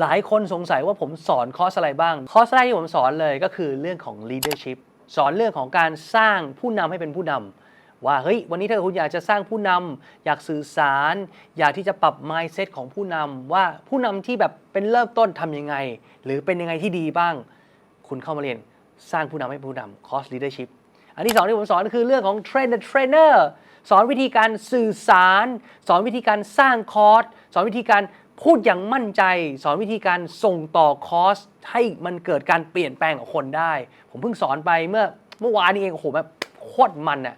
หลายคนสงสัยว่าผมสอนคอร์สอะไรบ้าง คอร์สแรกที่ผมสอนเลยก็คือเรื่องของ leadership สอนเรื่องของการสร้างผู้นำให้เป็นผู้นำว่าเฮ้ยวันนี้ถ้าคุณอยากจะสร้างผู้นำอยากสื่อสาร อยากที่จะปรับ mindset ของผู้นำว่าผู้นำที่แบบเป็นเริ่มต้นทำยังไง หรือเป็นยังไงที่ดีบ้าง คุณเข้ามาเรียนสร้างผู้นำให้ผู้นำคอร์ส leadership อันที่สองที่ผมสอนก็คือเรื่องของ train the trainer สอนวิธีการสื่อสาร สอนวิธีการสร้างคอร์สสอนวิธีการพูดอย่างมั่นใจสอนวิธีการส่งต่อคอร์สให้มันเกิดการเปลี่ยนแปลงของคนได้ ผมเพิ่งสอนไปเมื่อเมื่อวานนี้เองโอ้โหแบบโคตรมันอะ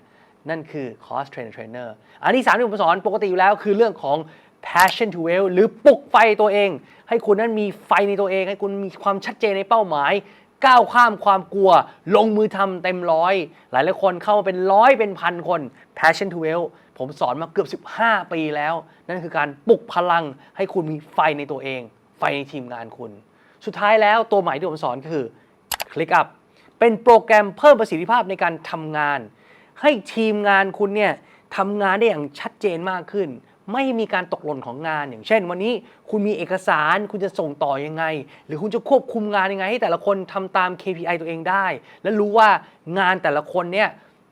นั่นคือคอร์ส trainer trainer อันที่สามที่ผมสอนปกติอยู่แล้วคือเรื่องของ passion to well หรือปลุกไฟตัวเอง ให้คุณนั้นมีไฟในตัวเอง ให้คุณมีความชัดเจนในเป้าหมาย ก้าวข้ามความกลัว ลงมือทำเต็มร้อย หลายหลายคนเข้ามาเป็นร้อยเป็นพันคน passion to well ผมสอนมาเกือบ 15 ปีแล้ว นั่นคือการปลุกพลังให้คุณมีไฟในตัวเอง ไฟในทีมงานคุณ สุดท้ายแล้วตัวใหม่ที่ผมสอนก็คือ ClickUp เป็นโปรแกรมเพิ่มประสิทธิภาพในการทำงาน ให้ทีมงานคุณเนี่ยทำงานได้อย่างชัดเจนมากขึ้น ไม่มีการตกหล่นของงาน อย่างเช่น วันนี้คุณมีเอกสารคุณจะส่งต่อยังไง หรือคุณจะควบคุมงานยังไง ให้แต่ละคนทำตาม KPI ตัวเองได้ และรู้ว่างานแต่ละคนเนี่ย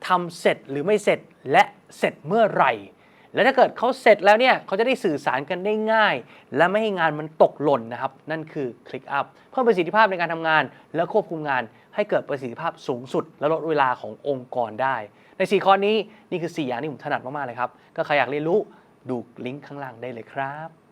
ทำเสร็จหรือไม่เสร็จและเสร็จเมื่อไหร่ และถ้าเกิดเขาเสร็จแล้วเนี่ยเขาจะได้สื่อสารกันได้ง่าย และไม่ให้งานมันตกหล่นนะครับ นั่นคือ Click Up เพิ่มประสิทธิภาพในการทำงาน และควบคุมงานให้เกิดประสิทธิภาพสูงสุด และลดเวลาขององค์กรได้ ใน 4 ข้อนี้นี่คือ 4 อย่างที่ผมถนัดมากๆเลยครับก็ใครอยากเรียนรู้ ดูลิงก์ข้างล่างได้เลยครับ